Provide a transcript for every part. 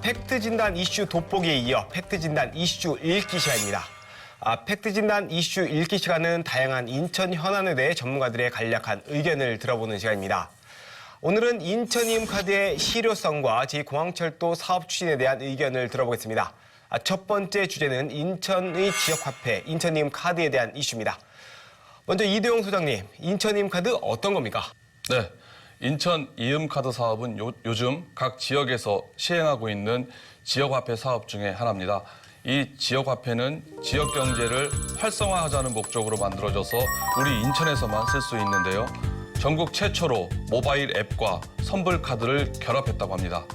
아, 팩트 진단 이슈 돋보기에 이어 팩트 진단 이슈 읽기 시간입니다. 아, 팩트 진단 이슈 읽기 시간은 다양한 인천 현안에 대해 전문가들의 간략한 의견을 들어보는 시간입니다. 오늘은 인천이음 카드의 실효성과 제 공항철도 사업 추진에 대한 의견을 들어보겠습니다. 아, 첫 번째 주제는 인천의 지역화폐, 인천이음 카드에 대한 이슈입니다. 먼저 이대용 소장님, 인천이음 카드 어떤 겁니까? 네. 인천 이음카드 사업은 요, 요즘 각 지역에서 시행하고 있는 지역화폐 사업 중에 하나입니다. 이 지역화폐는 지역 경제를 활성화하자는 목적으로 만들어져서 우리 인천에서만 쓸 수 있는데요. 전국 최초로 모바일 앱과 선불카드를 결합했다고 합니다.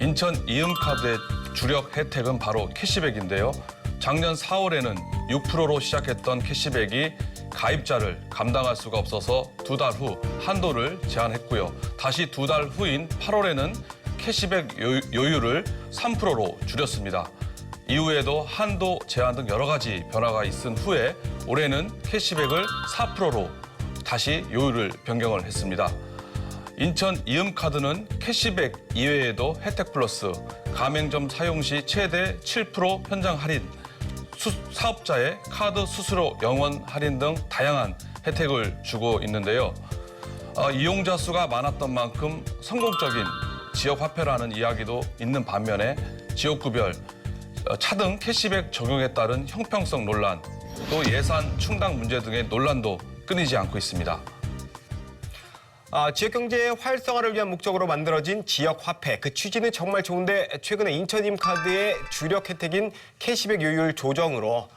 인천 이음카드의 주력 혜택은 바로 캐시백인데요. 작년 4월에는 6%로 시작했던 캐시백이 가입자를 감당할 수가 없어서 두 달 후 한도를 제한했고요. 다시 두 달 후인 8월에는 캐시백 요- 요율을 3%로 줄였습니다. 이후에도 한도 제한 등 여러 가지 변화가 있은 후에 올해는 캐시백을 4%로 다시 요율을 변경을 했습니다. 인천 이음카드는 캐시백 이외에도 혜택 플러스, 가맹점 사용 시 최대 7% 현장 할인, 수- 사업자의 카드 수수료 영원 할인 등 다양한 혜택을 주고 있는데요. 어, 이용자 수가 많았던 만큼 성공적인 지역 화폐라는 이야기도 있는 반면에 지역구별 어, 차등 캐시백 적용에 따른 형평성 논란, 또 예산 충당 문제 등의 논란도 끊이지 않고 있습니다. 아, 지역 경제의 활성화를 위한 목적으로 만들어진 지역 화폐 그 취지는 정말 좋은데 최근에 인천임 카드의 주력 혜택인 캐시백 요율 조정으로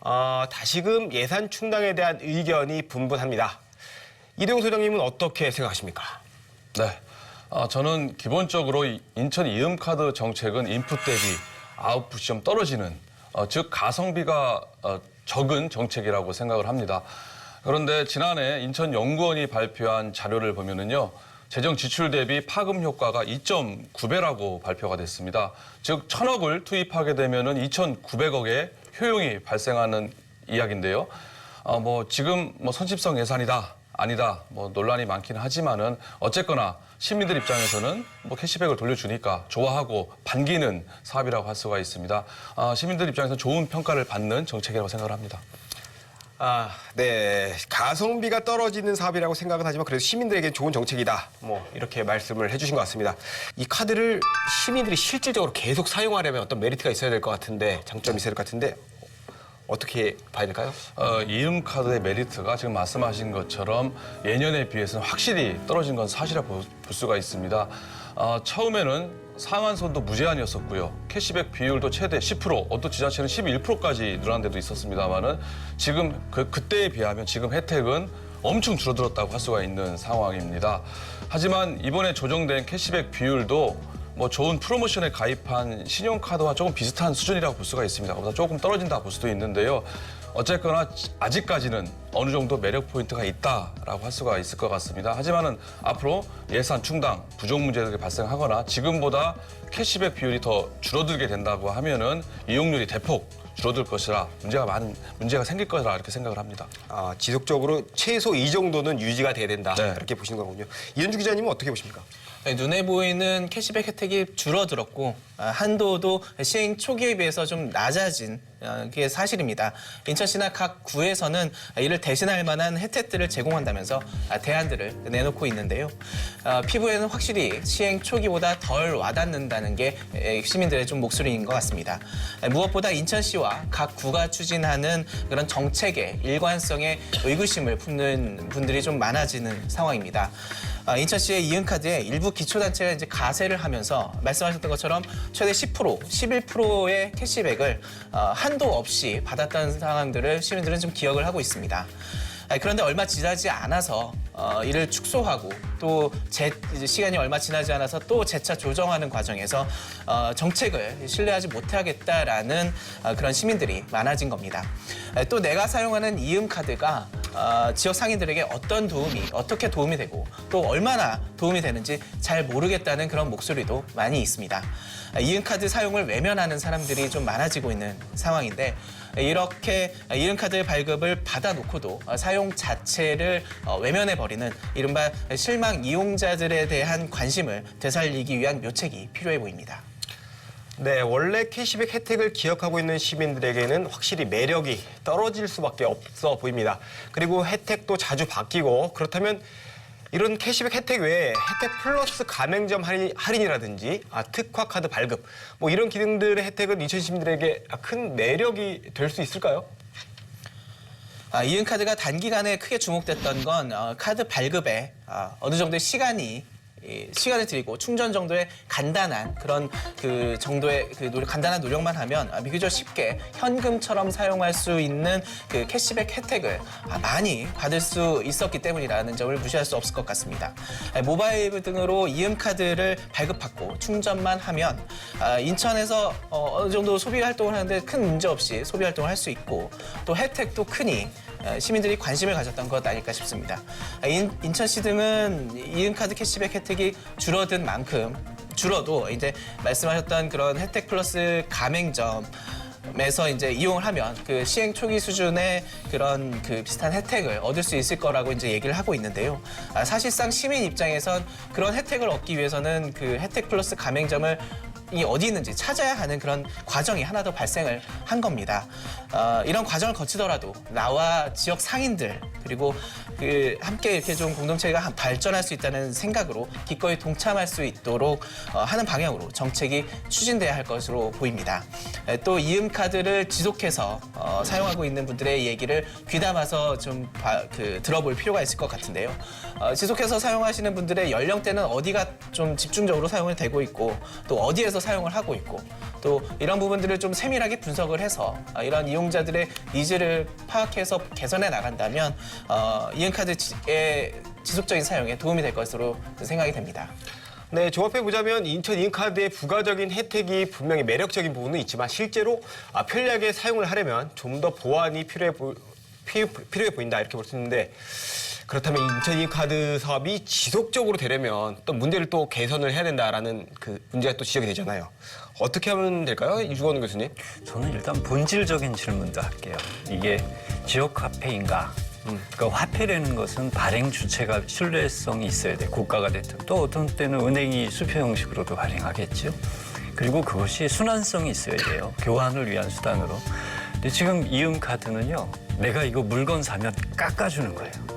어, 다시금 예산 충당에 대한 의견이 분분합니다. 이대용 소장님은 어떻게 생각하십니까? 네. 아, 저는 기본적으로 이 인천 이음카드 정책은 인풋 대비 아웃풋이 좀 떨어지는, 어, 즉 가성비가 어, 적은 정책이라고 생각을 합니다. 그런데 지난해 인천 연구원이 발표한 자료를 보면은요. 재정 지출 대비 파급 효과가 2.9배라고 발표가 됐습니다. 즉 천억을 투입하게 되면은 2,900억의 효용이 발생하는 이야기인데요. 어, 뭐 지금 뭐 선집성 예산이다 아니다 뭐 논란이 많긴 하지만은 어쨌거나 시민들 입장에서는 뭐 캐시백을 돌려주니까 좋아하고 반기는 사업이라고 할 수가 있습니다. 아, 시민들 입장에서 좋은 평가를 받는 정책이라고 생각을 합니다. 아, 네. 가성비가 떨어지는 사업이라고 생각은 하지만 그래도 시민들에게 좋은 정책이다. 뭐 이렇게 말씀을 해주신 것 같습니다. 이 카드를 시민들이 실질적으로 계속 사용하려면 어떤 메리트가 있어야 될 것 같은데 장점이 있어야 될 것 같은데 어떻게 봐야 될까요? 어, 이음 카드의 메리트가 지금 말씀하신 것처럼 예년에 비해서는 확실히 떨어진 건 사실이라고 볼- 볼 수가 있습니다. 어, 처음에는 상한선도 무제한이었었고요. 캐시백 비율도 최대 10%, 어떤 지자체는 11%까지 늘어난 데도 있었습니다만은 지금 그, 그때에 비하면 지금 혜택은 엄청 줄어들었다고 할 수가 있는 상황입니다. 하지만 이번에 조정된 캐시백 비율도 뭐 좋은 프로모션에 가입한 신용카드와 조금 비슷한 수준이라고 볼 수가 있습니다. 그보다 조금 떨어진다 볼 수도 있는데요. 어쨌거나 아직까지는 어느 정도 매력 포인트가 있다라고 할 수가 있을 것 같습니다. 하지만은 앞으로 예산 충당, 부족 문제들이 발생하거나 지금보다 캐시백 비율이 더 줄어들게 된다고 하면은 이용률이 대폭 줄어들 것이라 문제가 많은 문제가 생길 것이라 이렇게 생각을 합니다. 아, 지속적으로 최소 이 정도는 유지가 돼야 된다. 네. 이렇게 보시는 거군요. 이현주 기자님은 어떻게 보십니까? 네, 눈에 보이는 캐시백 혜택이 줄어들었고 아, 한도도 시행 초기에 비해서 좀 낮아진 어, 게 사실입니다. 인천시나 각 구에서는 이를 대신할 만한 혜택들을 제공한다면서 아, 대안들을 내놓고 있는데요. 아, 피부에는 확실히 시행 초기보다 덜 와닿는다는 게 에, 시민들의 좀 목소리인 것 같습니다. 아, 무엇보다 인천시와 각 구가 추진하는 그런 정책의 일관성에 의구심을 품는 분들이 좀 많아지는 상황입니다. 아, 인천시의 이은카드에 일부 기초단체가 이제 가세를 하면서 말씀하셨던 것처럼 최대 10%, 11%의 캐시백을 어, 한도 없이 받았다는 상황들을 시민들은 좀 기억을 하고 있습니다. 아, 그런데 얼마 지나지 않아서 어, 이를 축소하고 또 제, 시간이 얼마 지나지 않아서 또 재차 조정하는 과정에서 어, 정책을 신뢰하지 못하겠다라는 어, 그런 시민들이 많아진 겁니다. 아, 또 내가 사용하는 이음 카드가 어, 지역 상인들에게 어떤 도움이 어떻게 도움이 되고 또 얼마나 도움이 되는지 잘 모르겠다는 그런 목소리도 많이 있습니다. 아, 이음카드 사용을 외면하는 사람들이 좀 많아지고 있는 상황인데 이렇게 이름카드 발급을 받아놓고도 사용 자체를 어, 외면해버리는 이른바 실망 이용자들에 대한 관심을 되살리기 위한 묘책이 필요해 보입니다. 네, 원래 캐시백 혜택을 기억하고 있는 시민들에게는 확실히 매력이 떨어질 수밖에 없어 보입니다. 그리고 혜택도 자주 바뀌고 그렇다면 이런 캐시백 혜택 외에 혜택 플러스 가맹점 할인, 할인이라든지 아, 특화 카드 발급 뭐 이런 기능들의 혜택은 인천 시민들에게 큰 매력이 될 수 있을까요? 아, 이은카드가 단기간에 크게 주목됐던 건 어, 카드 발급에 아, 어느 정도의 시간이 이, 시간을 들이고 충전 정도의 간단한 그런 그 정도의 그 노력, 간단한 노력만 하면 아, 비교적 쉽게 현금처럼 사용할 수 있는 그 캐시백 혜택을 아, 많이 받을 수 있었기 때문이라는 점을 무시할 수 없을 것 같습니다. 아, 모바일 등으로 이음카드를 발급받고 충전만 하면 아, 인천에서 어, 어느 정도 소비 활동을 하는데 큰 문제 없이 소비 활동을 할 수 있고 또 혜택도 크니 어, 시민들이 관심을 가졌던 것 아닐까 싶습니다. 아, 인, 인천시 등은 이음카드 캐시백 혜택이 줄어든 만큼 줄어도 이제 말씀하셨던 그런 혜택 플러스 가맹점 에서 이제 이용을 하면 그 시행 초기 수준의 그런 그 비슷한 혜택을 얻을 수 있을 거라고 이제 얘기를 하고 있는데요. 아, 사실상 시민 입장에선 그런 혜택을 얻기 위해서는 그 혜택 플러스 가맹점을 이 어디 있는지 찾아야 하는 그런 과정이 하나 더 발생을 한 겁니다. 어, 이런 과정을 거치더라도 나와 지역 상인들 그리고 그 함께 이렇게 좀 공동체가 한- 발전할 수 있다는 생각으로 기꺼이 동참할 수 있도록 어, 하는 방향으로 정책이 추진돼야 할 것으로 보입니다. 에, 또 이음 카드를 지속해서 어, 사용하고 있는 분들의 얘기를 귀담아서 좀 봐- 그, 들어볼 필요가 있을 것 같은데요. 어, 지속해서 사용하시는 분들의 연령대는 어디가 좀 집중적으로 사용이 되고 있고 또 어디에서 사용을 하고 있고 또 이런 부분들을 좀 세밀하게 분석을 해서 어, 이런 이용자들의 니즈를 파악해서 개선해 나간다면 어, 이음카드의 지속적인 사용에 도움이 될 것으로 생각이 됩니다. 네, 종합해 보자면 인천 인카드의 부가적인 혜택이 분명히 매력적인 부분은 있지만 실제로 아, 편리하게 사용을 하려면 좀 더 보완이 필요해, 보, 피- 필요해 보인다 이렇게 볼 수 있는데 그렇다면 인천 인카드 사업이 지속적으로 되려면 또 문제를 또 개선을 해야 된다라는 그 문제가 또 지적이 되잖아요. 어떻게 하면 될까요, 유주건 교수님? 저는 일단 본질적인 질문도 할게요. 이게 지역 화폐인가? 그러니까 화폐라는 것은 발행 주체가 신뢰성이 있어야 돼. 국가가 됐든 또 어떤 때는 은행이 수표 형식으로도 발행하겠죠. 그리고 그것이 순환성이 있어야 돼요. 교환을 위한 수단으로. 근데 지금 이음 카드는요. 내가 이거 물건 사면 깎아주는 거예요.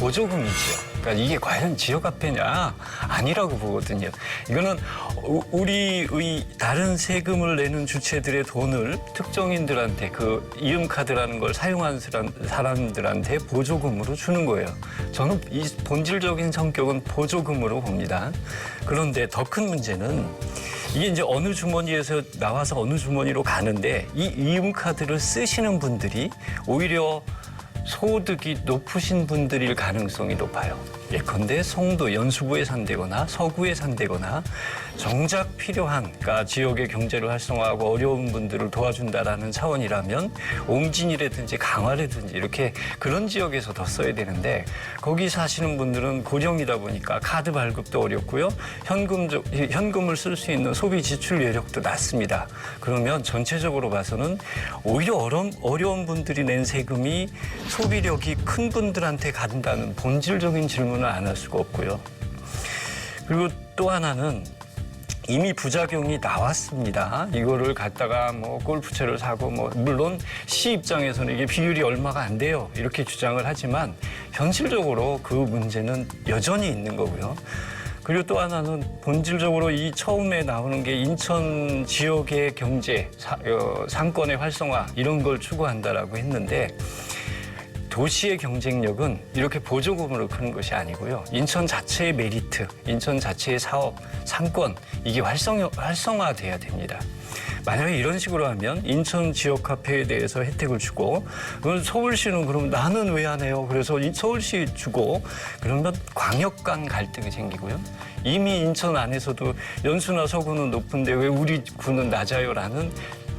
보조금이죠. 그러니까 이게 과연 지역 화폐냐? 아니라고 보거든요. 이거는 우- 우리의 다른 세금을 내는 주체들의 돈을 특정인들한테 그 이음 카드라는 걸 사용한 사람- 사람들한테 보조금으로 주는 거예요. 저는 이 본질적인 성격은 보조금으로 봅니다. 그런데 더 큰 문제는 이게 이제 어느 주머니에서 나와서 어느 주머니로 가는데 이 이음 카드를 쓰시는 분들이 오히려 소득이 높으신 분들일 가능성이 높아요. 예컨대 송도 연수구에 산다거나 서구에 산다거나 정작 필요한 그러니까 지역의 경제를 활성화하고 어려운 분들을 도와준다라는 차원이라면 옹진이라든지 강화라든지 이렇게 그런 지역에서 더 써야 되는데 거기 사시는 분들은 고령이다 보니까 카드 발급도 어렵고요. 현금 현금을 쓸 수 있는 소비 지출 여력도 낮습니다. 그러면 전체적으로 봐서는 오히려 어려운, 어려운 분들이 낸 세금이 소비력이 큰 분들한테 간다는 본질적인 질문 을안할 수가 없고요. 그리고 또 하나는 이미 부작용이 나왔습니다. 이거를 갖다가 뭐 골프채를 사고 뭐 물론 시 입장에서는 이게 비율이 얼마가 안 돼요. 이렇게 주장을 하지만 현실적으로 그 문제는 여전히 있는 거고요. 그리고 또 하나는 본질적으로 이 처음에 나오는 게 인천 지역의 경제, 사- 어, 상권의 활성화 이런 걸 추구한다라고 했는데 도시의 경쟁력은 이렇게 보조금으로 크는 것이 아니고요. 인천 자체의 메리트, 인천 자체의 사업, 상권 이게 활성 활성화돼야 됩니다. 만약에 이런 식으로 하면 인천 지역 카페에 대해서 혜택을 주고 서울시는 그럼 나는 왜 안 해요? 그래서 이 서울시 주고 그러면 광역 간 갈등이 생기고요. 이미 인천 안에서도 연수나 서구는 높은데 왜 우리 구는 낮아요라는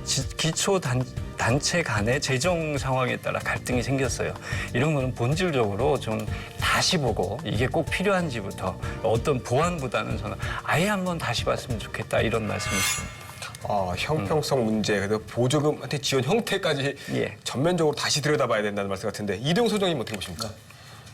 지- 기초 단, 단체 간의 재정 상황에 따라 갈등이 생겼어요. 이런 거는 본질적으로 좀 다시 보고 이게 꼭 필요한지부터 어떤 보완보다는 저는 아예 한번 다시 봤으면 좋겠다 이런 말씀이십니다. 어, 형평성 문제, 그래서 보조금한테 지원 형태까지 예. 전면적으로 다시 들여다봐야 된다는 말씀 같은데 이동 소장님 어떻게 보십니까?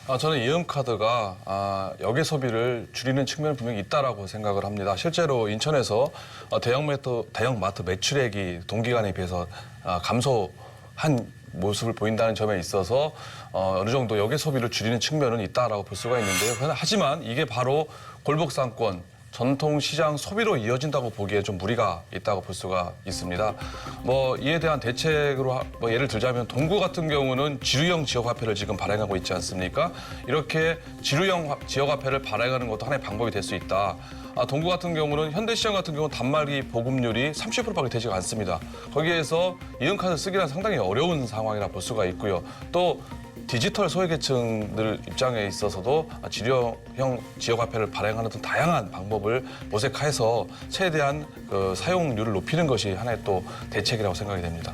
아, 저는 이음카드가 아, 역의 소비를 줄이는 측면이 분명히 있다라고 생각을 합니다. 실제로 인천에서 어, 대형마트, 대형마트 매출액이 동기간에 비해서 아, 감소한 모습을 보인다는 점에 있어서 어, 어느 정도 역의 소비를 줄이는 측면은 있다라고 볼 수가 있는데요. 하지만 이게 바로 골목상권 전통 시장 소비로 이어진다고 보기에 좀 무리가 있다고 볼 수가 있습니다. 뭐 이에 대한 대책으로 하- 뭐 예를 들자면 동구 같은 경우는 지류형 지역 화폐를 지금 발행하고 있지 않습니까? 이렇게 지류형 화- 지역 화폐를 발행하는 것도 하나의 방법이 될 수 있다. 아, 동구 같은 경우는 현대시장 같은 경우는 단말기 보급률이 30%밖에 되지가 않습니다. 거기에서 이은카드 쓰기란 상당히 어려운 상황이라 볼 수가 있고요. 또 디지털 소외계층들 입장에 있어서도 지류형 지역화폐를 발행하는 등 다양한 방법을 모색해서 최대한 그 사용률을 높이는 것이 하나의 또 대책이라고 생각이 됩니다.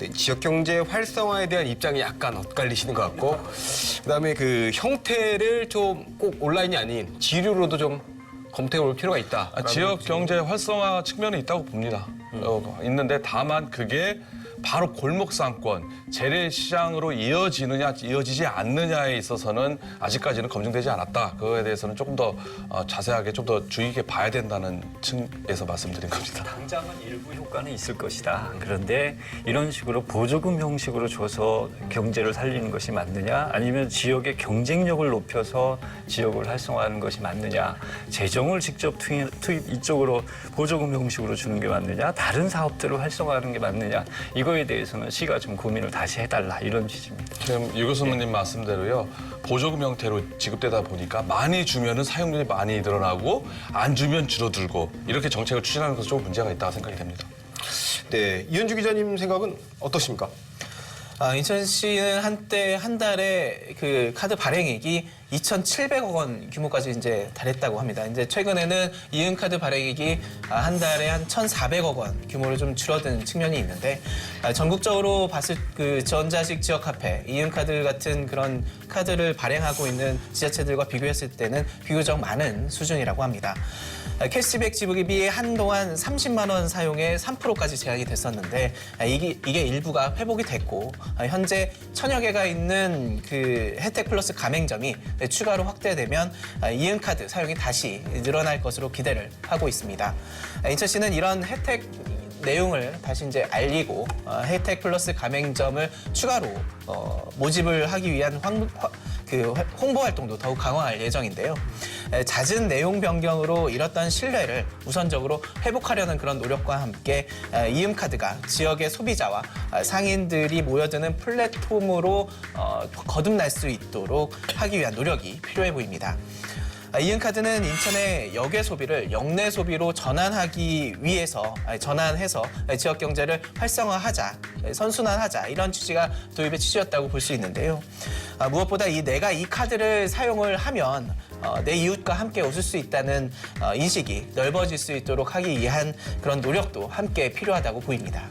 네, 지역 경제 활성화에 대한 입장이 약간 엇갈리시는 것 같고 그다음에 그 형태를 좀 꼭 온라인이 아닌 지류로도 좀 검토해 볼 필요가 있다. 아, 지역 경제 활성화 측면이 있다고 봅니다. 어, 있는데 다만 그게 바로 골목 상권, 재래시장으로 이어지느냐, 이어지지 않느냐에 있어서는 아직까지는 검증되지 않았다. 그거에 대해서는 조금 더 어, 자세하게 좀 더 주의 깊게 봐야 된다는 층에서 말씀드린 겁니다. 당장은 일부 효과는 있을 것이다. 그런데 이런 식으로 보조금 형식으로 줘서 경제를 살리는 것이 맞느냐? 아니면 지역의 경쟁력을 높여서 지역을 활성화하는 것이 맞느냐? 재정을 직접 투입, 투입 이쪽으로 보조금 형식으로 주는 게 맞느냐? 다른 사업들을 활성화하는 게 맞느냐? 이거 에 대해서는 시가 좀 고민을 다시 해달라 이런 취지입니다. 지금 유 교수님 말씀대로요 보조금 형태로 지급되다 보니까 많이 주면은 사용률이 많이 늘어나고 안 주면 줄어들고 이렇게 정책을 추진하는 것은 좀 문제가 있다고 생각이 됩니다. 네, 이현주 기자님 생각은 어떠십니까? 아, 인천시는 한때 한 달에 그 카드 발행액이 2,700억 원 규모까지 이제 달했다고 합니다. 이제 최근에는 이은 카드 발행액이 아, 한 달에 한 1,400억 원 규모로 좀 줄어든 측면이 있는데 아, 전국적으로 봤을 그 전자식 지역 화폐, 이은 카드 같은 그런 카드를 발행하고 있는 지자체들과 비교했을 때는 비교적 많은 수준이라고 합니다. 아, 캐시백 지급이 한동안 30만 원 사용에 3%까지 제한이 됐었는데 아, 이게, 이게 일부가 회복이 됐고 아, 현재 천여 개가 있는 그 혜택 플러스 가맹점이 네, 추가로 확대되면 아, 이은카드 사용이 다시 늘어날 것으로 기대를 하고 있습니다. 아, 인천시는 이런 혜택 내용을 다시 이제 알리고 어, 혜택 플러스 가맹점을 추가로 어, 모집을 하기 위한 황, 화- 그 홍보 활동도 더욱 강화할 예정인데요. 에, 잦은 내용 변경으로 잃었던 신뢰를 우선적으로 회복하려는 그런 노력과 함께 에, 이음카드가 지역의 소비자와 아, 상인들이 모여드는 플랫폼으로 어, 거듭날 수 있도록 하기 위한 노력이 필요해 보입니다. 아, 이은카드는 인천의 역외 소비를 역내 소비로 전환하기 위해서 전환해서 지역 경제를 활성화하자, 선순환하자 이런 취지가 도입의 취지였다고 볼 수 있는데요. 아, 무엇보다 이 내가 이 카드를 사용을 하면 어, 내 이웃과 함께 웃을 수 있다는 어, 인식이 넓어질 수 있도록 하기 위한 그런 노력도 함께 필요하다고 보입니다.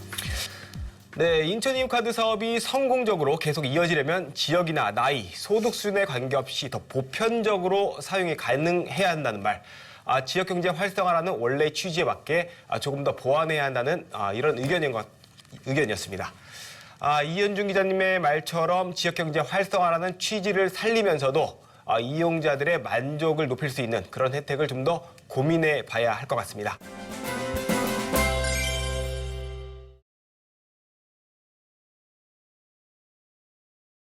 네, 인천이음 카드 사업이 성공적으로 계속 이어지려면 지역이나 나이, 소득 수준에 관계없이 더 보편적으로 사용이 가능해야 한다는 말. 아, 지역 경제 활성화라는 원래 취지에 맞게 아, 조금 더 보완해야 한다는 아, 이런 의견인 것, 의견이었습니다. 아, 이현중 기자님의 말처럼 지역 경제 활성화라는 취지를 살리면서도 아, 이용자들의 만족을 높일 수 있는 그런 혜택을 좀 더 고민해 봐야 할 것 같습니다.